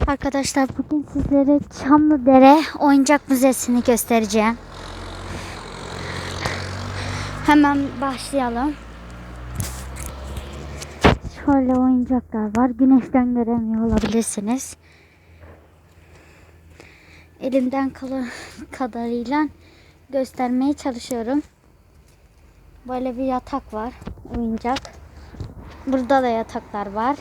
Arkadaşlar bugün sizlere Çamlıdere Oyuncak Müzesi'ni göstereceğim. Hemen başlayalım. Şöyle oyuncaklar var. Güneşten göremiyor olabilirsiniz. Elimden kalan kadarıyla göstermeye çalışıyorum. Böyle bir yatak var. Oyuncak. Burada da yataklar var.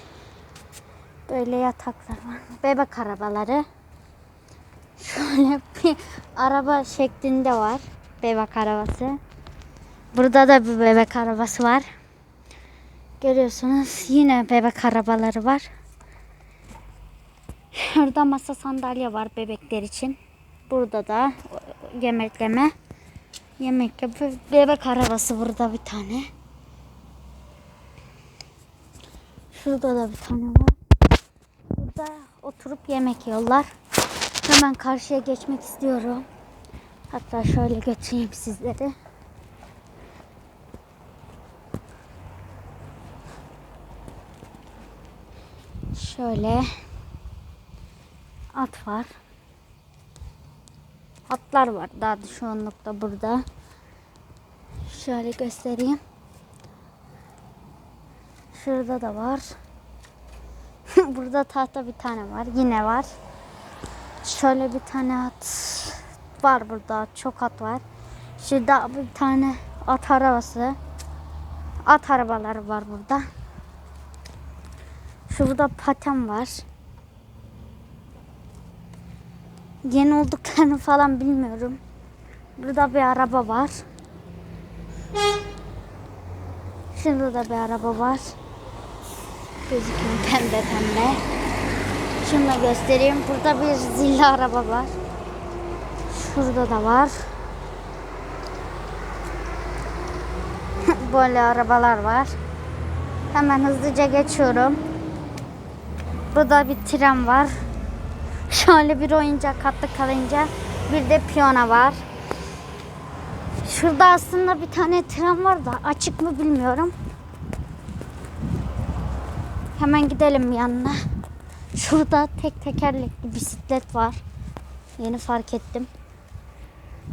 Böyle yataklar var. Bebek arabaları. Şöyle bir araba şeklinde var. Bebek arabası. Burada da bir bebek arabası var. Görüyorsunuz yine bebek arabaları var. Şurada masa sandalye var bebekler için. Burada da yemekleme. Yemek yapıyor. Bebek arabası burada bir tane. Şurada da bir tane var. Burada oturup yemek yiyorlar. Hemen karşıya geçmek istiyorum. Hatta şöyle götüreyim sizleri. Şöyle at var. Atlar var daha da çoğunlukla burada. Şöyle göstereyim. Şurada da var. Burada tahta bir tane var. Yine var. Şöyle bir tane at var burada. Çok at var. Şurada bir tane at arabası. At arabaları var burada. Şurada paten var. Yeni olduklarını falan bilmiyorum. Burada bir araba var. Şurada da bir araba var. Gözüküyor pembe pembe. Şunu da göstereyim. Burada bir zilli araba var. Şurada da var. Böyle arabalar var. Hemen hızlıca geçiyorum. Burada bir tren var. Şöyle bir oyuncak katlı kalınca bir de piyano var. Şurada aslında bir tane tren var da açık mı bilmiyorum. Hemen gidelim yanına. Şurada tek tekerlekli bisiklet var. Yeni fark ettim.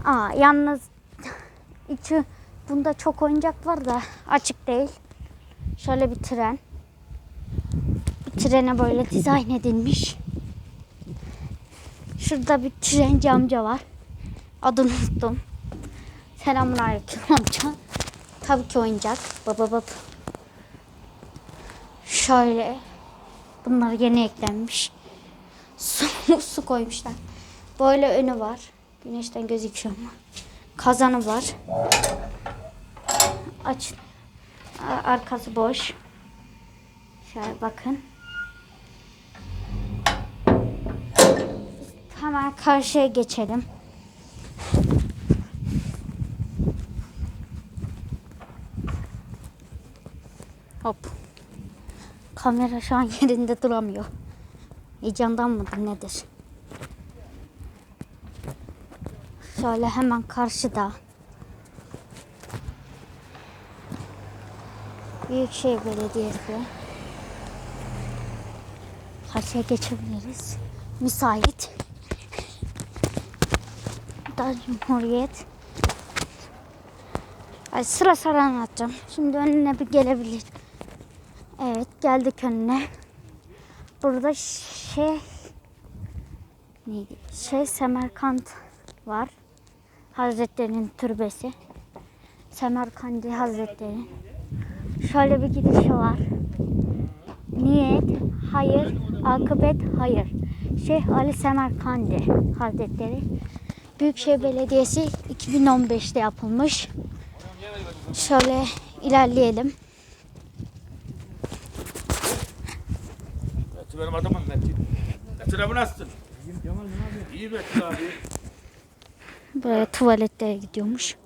Aa, yalnız içi bunda çok oyuncak var da açık değil. Şöyle bir tren. Bir trene böyle dizayn edilmiş. Şurada bir trenci amca var. Adını unuttum. Selamünaleyküm amca. Tabii ki oyuncak. Baba baba. Şöyle. Bunlar yeni eklenmiş. Su, su koymuşlar. Böyle önü var. Güneşten gözüküyor mu? Kazanı var. Aç. Arkası boş. Şöyle bakın. Hemen karşıya geçelim. Kamera şu an yerinde duramıyor. Heyecandan mıdır nedir? Şöyle hemen karşıda. Büyükşehir Belediyesi. Karşıya geçebiliriz. Müsait. Da Cumhuriyet. Ay sıra sıra anlatacağım. Şimdi önüne bir gelebilir. Evet geldik önüne. Burada şey neydi? Şey Semerkant var. Hazretlerinin türbesi. Semerkandi Hazretleri. Şöyle bir gidişi var. Niyet, hayır, akıbet, hayır. Şeyh Ali Semerkandi Hazretleri. Büyükşehir Belediyesi 2015'te yapılmış. Şöyle ilerleyelim. Benim adamım Metin. Metin abi nasılsın? İyi Metin abi. Böyle tuvaletlere gidiyormuş.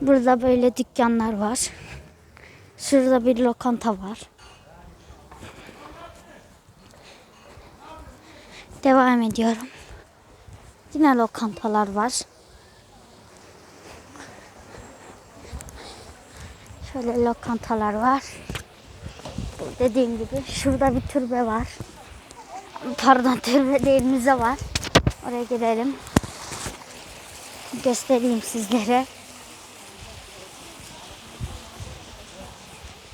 Burada böyle dükkanlar var. Şurada bir lokanta var. Devam ediyorum. Yine lokantalar var. Şöyle lokantalar var. Dediğim gibi şurada bir türbe var. pardon türbe müze var. Oraya gidelim. Göstereyim sizlere.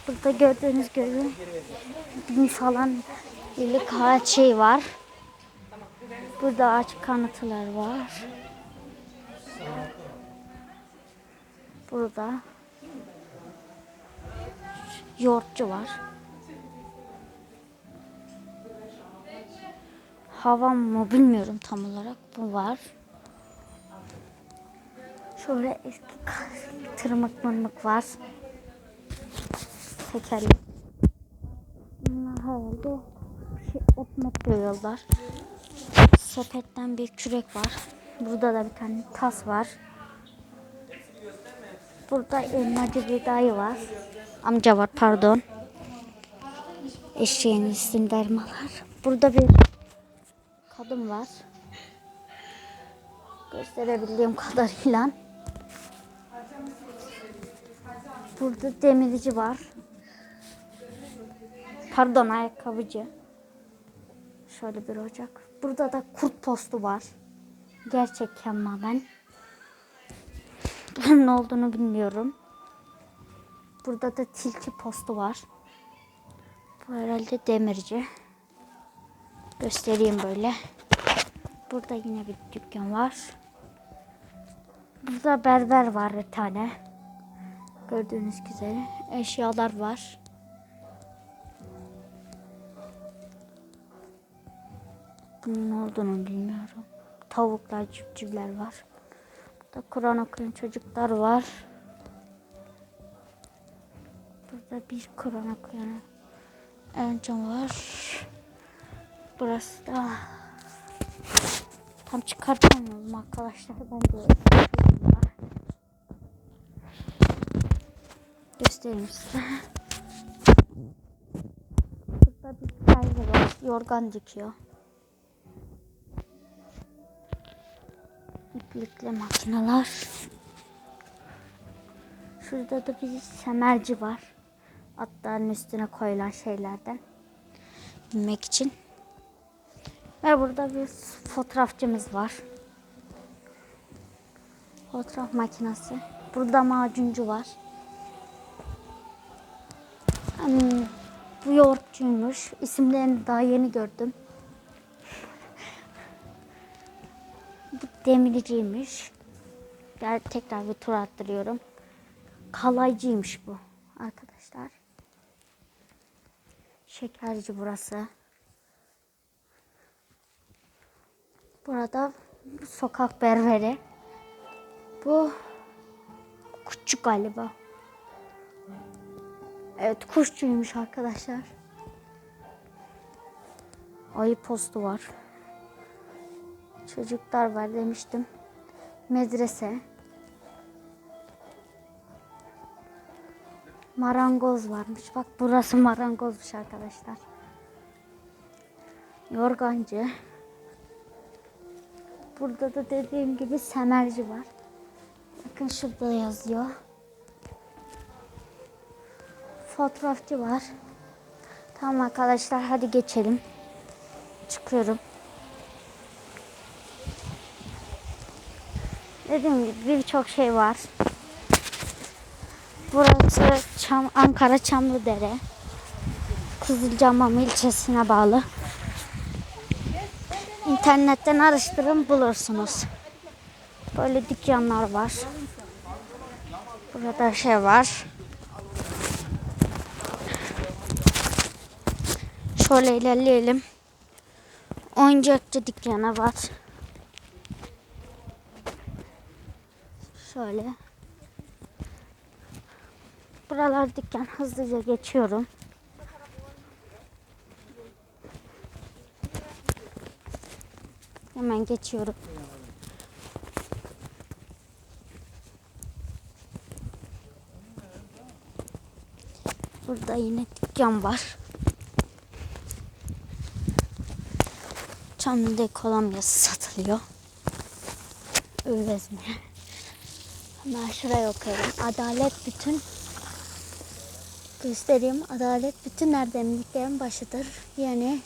Burada gördüğünüz gibi bin falan yıllık ağaç şey var. Burada ağaç kanıtlar var. Burada yoğurtçu var. Havam mı bilmiyorum tam olarak. Bu var. Şöyle eski tırmık mırmık var. Tekerli. Bunlar herhalde şey, ot mot koyuyorlar. Sepetten bir kürek var. Burada da bir tane tas var. Burada elmacı bir dayı var. Amca var pardon. Eşeğin üstünde elmalar. Burada bir kadın var. Gösterebildiğim kadarıyla. Burada demirci var. Pardon ayakkabıcı. Şöyle bir ocak. Burada da kurt postu var. Gerçek tamamen. Bunun ne olduğunu bilmiyorum. Burada da tilki postu var. Bu herhalde demirci. Göstereyim böyle. Burada yine bir dükkan var. Burada berber var bir tane. Gördüğünüz üzere eşyalar var. Bunun ne olduğunu bilmiyorum. Tavuklar, civcivler var. Burada Kur'an okuyan çocuklar var. Burada bir Kur'an okuyan Ercan var. Burası da tam çıkartamıyorum arkadaşlar. Ben de göstereyim size. Burada bir tane var. Yorgan dikiyor. İplikli makineler. Şurada da bir semerci var. Atların üstüne koyulan şeylerden. Binmek için. Ve burada bir fotoğrafçımız var. Fotoğraf makinesi. Burada macuncu var. Hmm, bu yoğurtçuymuş. İsimlerini daha yeni gördüm. Bu demirciymiş. Gel tekrar bir tur attırıyorum. Kalaycıymış bu arkadaşlar. Şekerci burası. Burada sokak berberi. Bu kuşçu galiba. Evet kuşçuymuş arkadaşlar. Ayı postu var. Çocuklar var demiştim. Medrese. Marangoz varmış. Bak burası marangozmuş arkadaşlar. Yorgancı. Burada da dediğim gibi semerci var. Bakın şurada yazıyor. Fotoğrafçı var. Tamam arkadaşlar hadi geçelim. Çıkıyorum. Dediğim gibi birçok şey var. Burası Çam, Ankara Çamlıdere. Kızılcahamam ilçesine bağlı. İnternetten araştırın bulursunuz. Böyle dükkanlar var. Burada şey var. Şöyle ilerleyelim. Oyuncakçı dükkanı var. Şöyle. Buralar dükkan hızlıca geçiyorum. Hemen geçiyorum. Burada yine dükkan var. Çamlı'da kolonyası satılıyor. Övvezme. Hemen şuraya okuyalım. Adalet bütün göstereyim. Adalet bütün erdemliklerin başıdır. Yani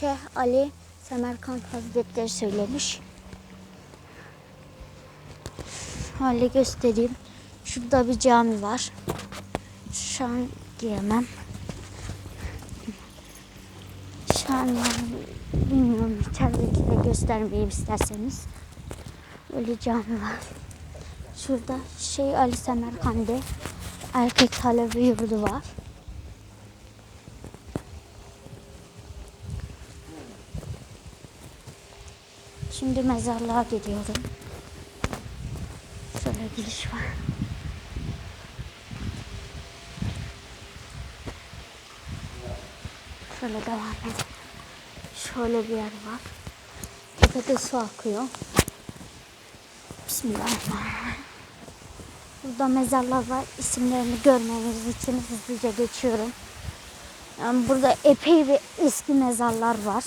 Şeyh Ali Semerkant Hazretleri söylemiş. Şöyle göstereyim. Şurada bir cami var. Şu an giyemem. Şu an bilmiyorum içerideki de göstermeyeyim isterseniz. Böyle cami var. Şurada şey Ali Semerkandi erkek talebe yurdu var. Şimdi mezarlığa gidiyorum. Şöyle giriş var. Şöyle devam edelim. Şöyle bir yer var. Tepede su akıyor. Bismillahirrahmanirrahim. Burada mezarlar var. İsimlerini görmeniz için hızlıca geçiyorum. Yani burada epey bir eski mezarlar var.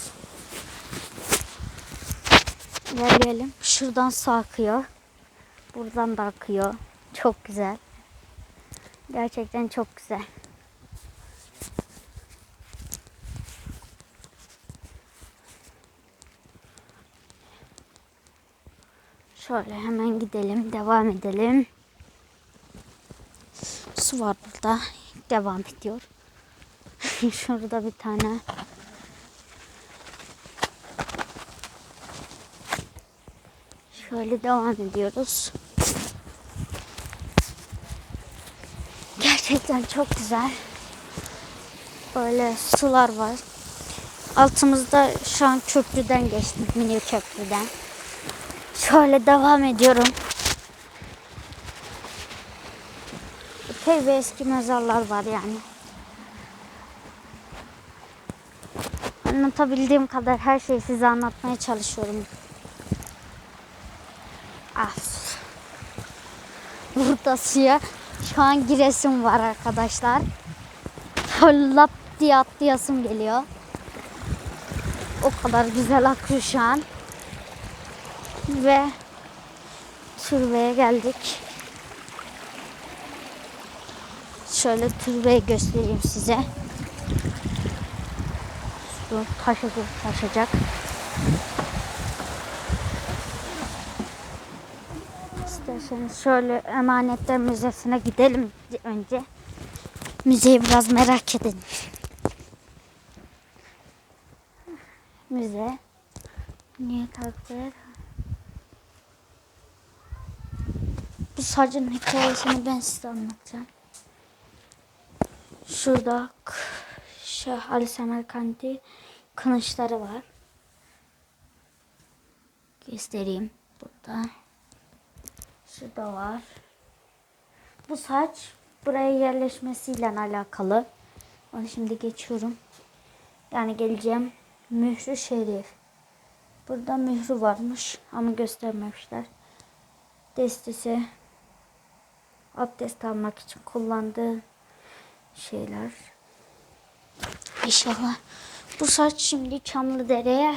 İlerleyelim. Şuradan su akıyor. Buradan da akıyor. Çok güzel. Gerçekten çok güzel. Şöyle hemen gidelim, devam edelim. Su var burada. Devam ediyor. Şurada bir tane Şöyle devam ediyoruz. Gerçekten çok güzel. Böyle sular var. Altımızda şu an köprüden geçtim. Mini köprüden. Şöyle devam ediyorum. Epey ve eski mezarlar var yani. Anlatabildiğim kadar her şeyi size anlatmaya çalışıyorum. Suya şu an giresim var arkadaşlar. Lap diye atlayasım geliyor. O kadar güzel akıyor şu an. Ve türbeye geldik. Şöyle türbeyi göstereyim size. Su taşacak taşacak. İsterseniz şöyle emanetler müzesine gidelim önce. Müzeyi biraz merak edin. Müze. Niye takdir? Bu sacın hikayesini ben size anlatacağım. Şurada Şeyh Ali Semerkandi kılıçları var. Göstereyim burada. Şurada var. Bu saç buraya yerleşmesiyle alakalı. Onu şimdi geçiyorum. Yani geleceğim. Mührü şerif. Burada mührü varmış ama göstermemişler. Destesi abdest almak için kullandığı şeyler. İnşallah. Bu saç şimdi Çamlıdere'ye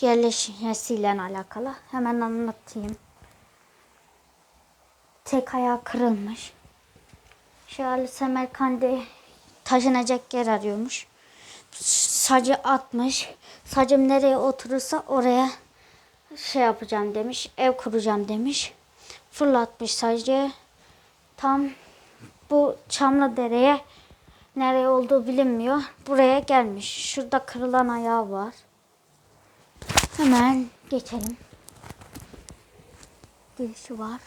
yerleşmesiyle alakalı. Hemen anlatayım. Tek ayağı kırılmış. Şahali Semerkandi taşınacak yer arıyormuş. Sacı atmış. Sacım nereye oturursa oraya şey yapacağım demiş. Ev kuracağım demiş. Fırlatmış sacı. Tam bu Çamlıdere'ye nereye olduğu bilinmiyor. Buraya gelmiş. Şurada kırılan ayağı var. Hemen geçelim. Girişi var.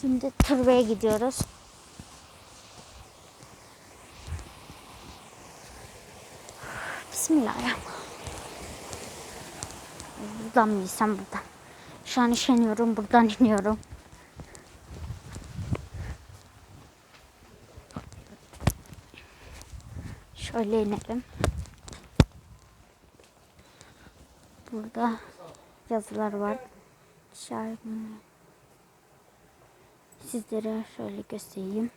Şimdi türbeye gidiyoruz. Bismillahirrahmanirrahim. Buradan mı insem buradan? Şu an işeniyorum. Buradan iniyorum. Şöyle inelim. Burada yazılar var. Şarkı. Sizlere şöyle göstereyim.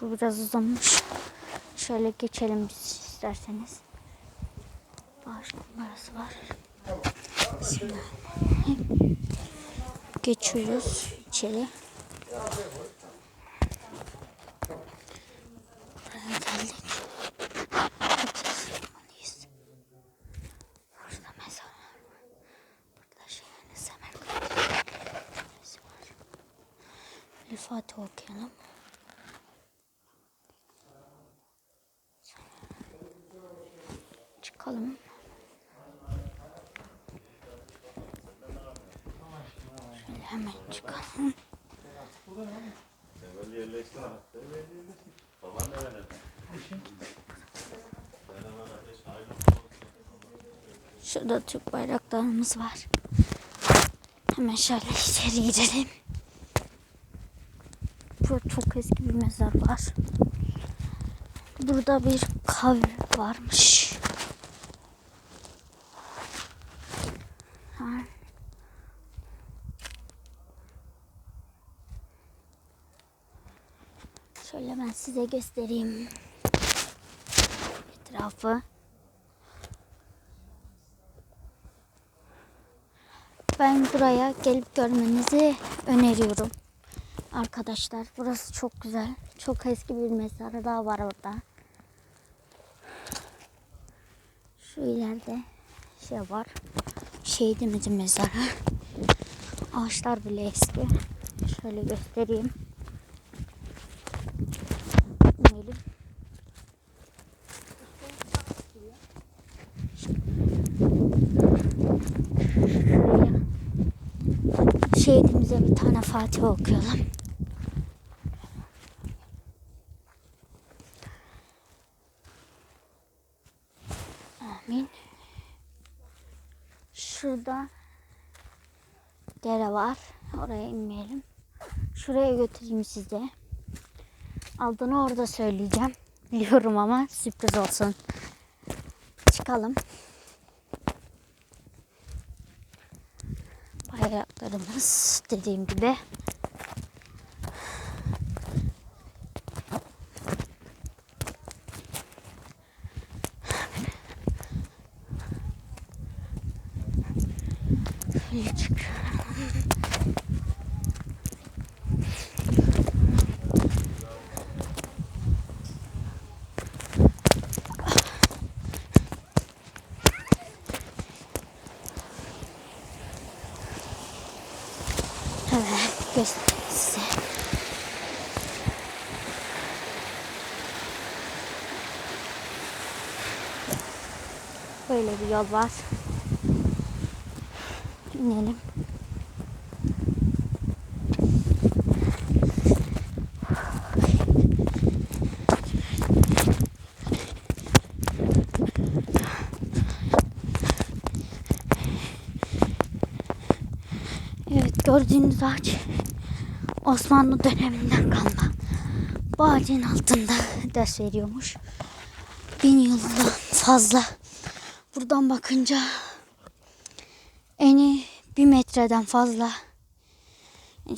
Bu biraz uzamış. Şöyle geçelim isterseniz. Bağış numarası var. Geçiyoruz içeri. Buraya geldik. Abdest almalıyız. Burada mezarlar var. Burada şeyhane Semerkant Müzesi var. Bir Fatih okuyalım. Çıkalım. Şöyle hemen çıkalım. Şurada Türk bayraklarımız var. Hemen şöyle içeri girelim. Burada çok eski bir mezar var. Burada bir kabr varmış. Ha. Şöyle ben size göstereyim etrafı. Ben buraya gelip görmenizi öneriyorum. Arkadaşlar burası çok güzel. Çok eski bir mezarı daha var orada. Şu ileride şey var. Şehidimizin mezarı. Ağaçlar bile eski. Şöyle göstereyim. İnelim. Şuraya. Fatiha okuyalım. Amin. Şurada dere var. Oraya inmeyelim. Şuraya götüreyim size. Aldığını orada söyleyeceğim. Biliyorum ama sürpriz olsun. Çıkalım. Bayraklarımız dediğim gibi. Şöyle. Evet, göstereyim size. Böyle bir yol var. İnelim. Evet gördüğünüz ağaç Osmanlı döneminden kalma. Bu ağacın altında ders veriyormuş. Bin yıldan fazla. Buradan bakınca eni bir metreden fazla.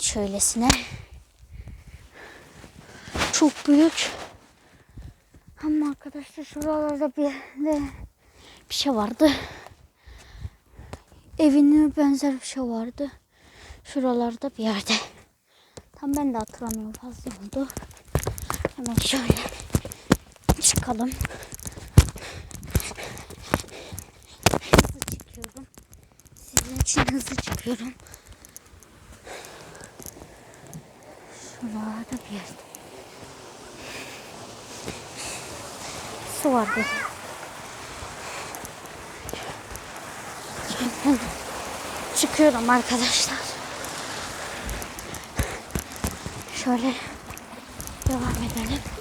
Şöylesine. Çok büyük. Ama arkadaşlar şuralarda bir de bir şey vardı. Evine benzer bir şey vardı. Şuralarda bir yerde. Tam ben de hatırlamıyorum fazla oldu. Hemen şöyle çıkalım. Hızlı çıkıyorum. Sizin için hızlı çıkıyorum. Şuralarda bir yerde. Su var. Şimdi çıkıyorum arkadaşlar. Şöyle devam edelim.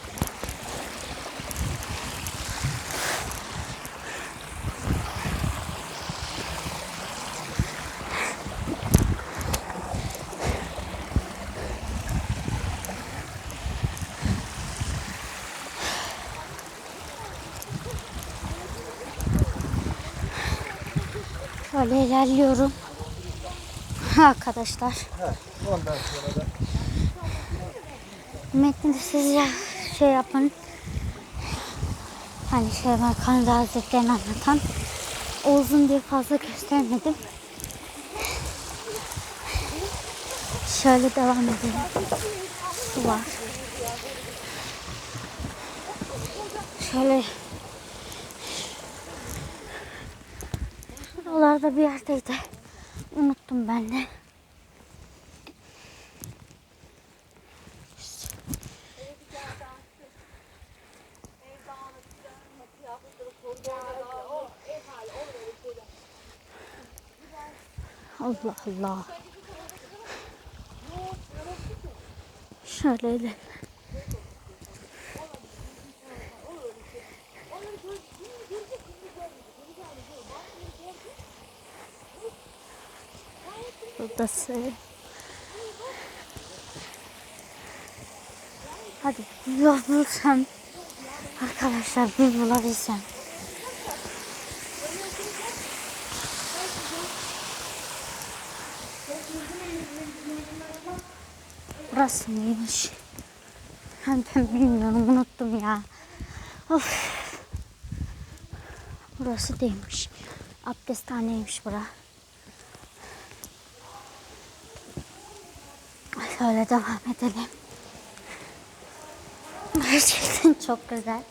Şöyle ilerliyorum. Arkadaşlar. Metni de size şey yapın. Hani şey Kanada Hazretleri'ni anlatan. O uzun diye fazla göstermedim. Şöyle devam edelim. Su var. Şöyle Şuralarda bir yerdeydi. Unuttum ben de. Allah Allah. Şöyle de. Buradası. Hadi yol. Arkadaşlar bir bulabilsem. Burası neymiş? Ben, ben bilmiyorum unuttum ya. Of. Burası değilmiş. Abdesthaneymiş bura. Şöyle devam edelim. Gerçekten çok güzel.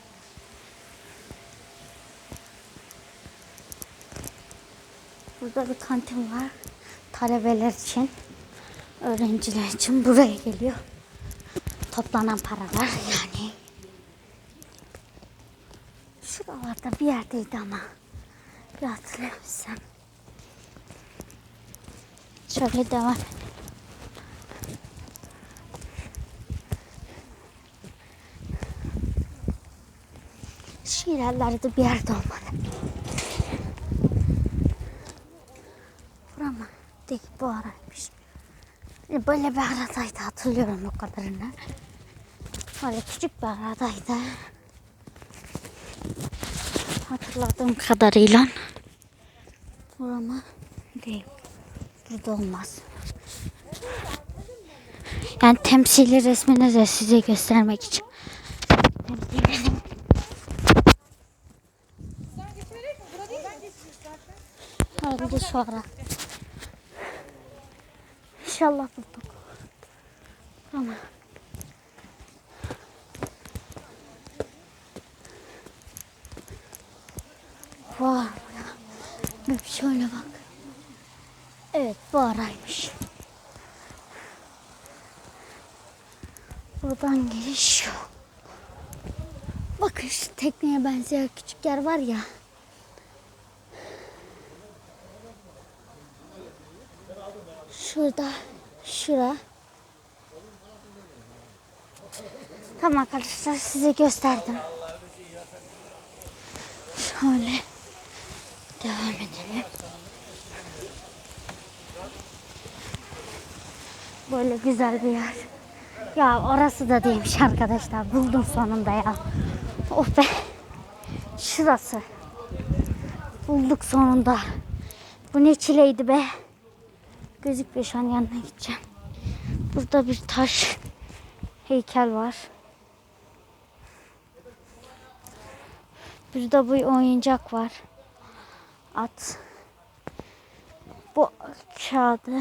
Burada bir kantin var. Talebeler için, öğrenciler için buraya geliyor. Toplanan paralar yani. Şuralarda bir yerdeydi ama. Bir hatırlayabilsem. Şöyle devam edelim. Şu ilerlerde bir yerde olmalı. Bura mı? Değil bu araymış. E, Böyle bir aradaydı hatırlıyorum o kadarını. Böyle küçük bir aradaydı. Hatırladığım kadarıyla. Bura mı? Değil. Burada olmaz. Yani temsili resmini de size göstermek için. Temsili Şu ara. İnşallah bulduk. Ama. Vay. Bir şöyle bak. Evet bu araymış. Buradan giriş yok. Bakın şu tekneye benzeyen küçük yer var ya. Şurada, şura. Tamam arkadaşlar size gösterdim. Şöyle devam edelim. Böyle güzel bir yer. Ya orası da değilmiş arkadaşlar. Buldum sonunda ya. Of be. Şurası. Bulduk sonunda. Bu ne çileydi be. Gözükmüyor şu an yanına gideceğim. Burada bir taş heykel var. Burada bu oyuncak var. At. Bu kağıdı.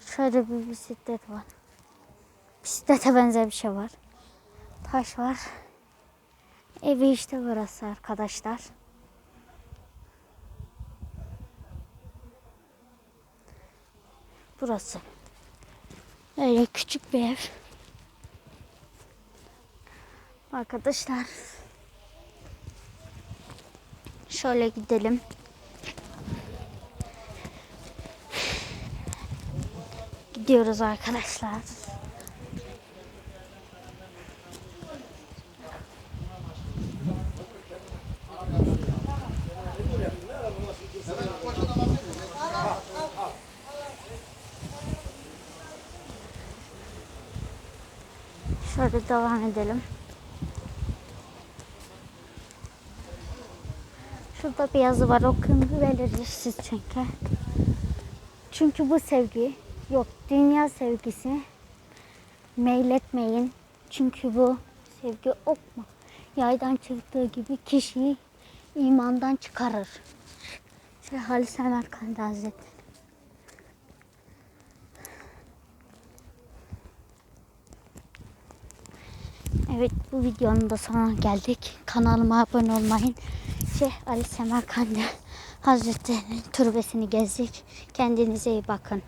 Şöyle bir bisiklet var. Bisiklete benzer bir şey var. Taş var. Evi işte burası arkadaşlar. Burası. Öyle küçük bir ev. Arkadaşlar. Şöyle gidelim. Gidiyoruz arkadaşlar. Şöyle devam edelim. Şurada bir yazı var. Okuyun belirsiz çünkü. Çünkü bu sevgi yok. Dünya sevgisi meyletmeyin. Çünkü bu sevgi ok mu? Yaydan çıktığı gibi kişiyi imandan çıkarır. Şeyh Ali Semerkandi Hazretleri. Evet bu videonun da sonuna geldik. Kanalıma abone olmayın. Şeyh Ali Semerkandi Hazretleri'nin türbesini gezdik. Kendinize iyi bakın.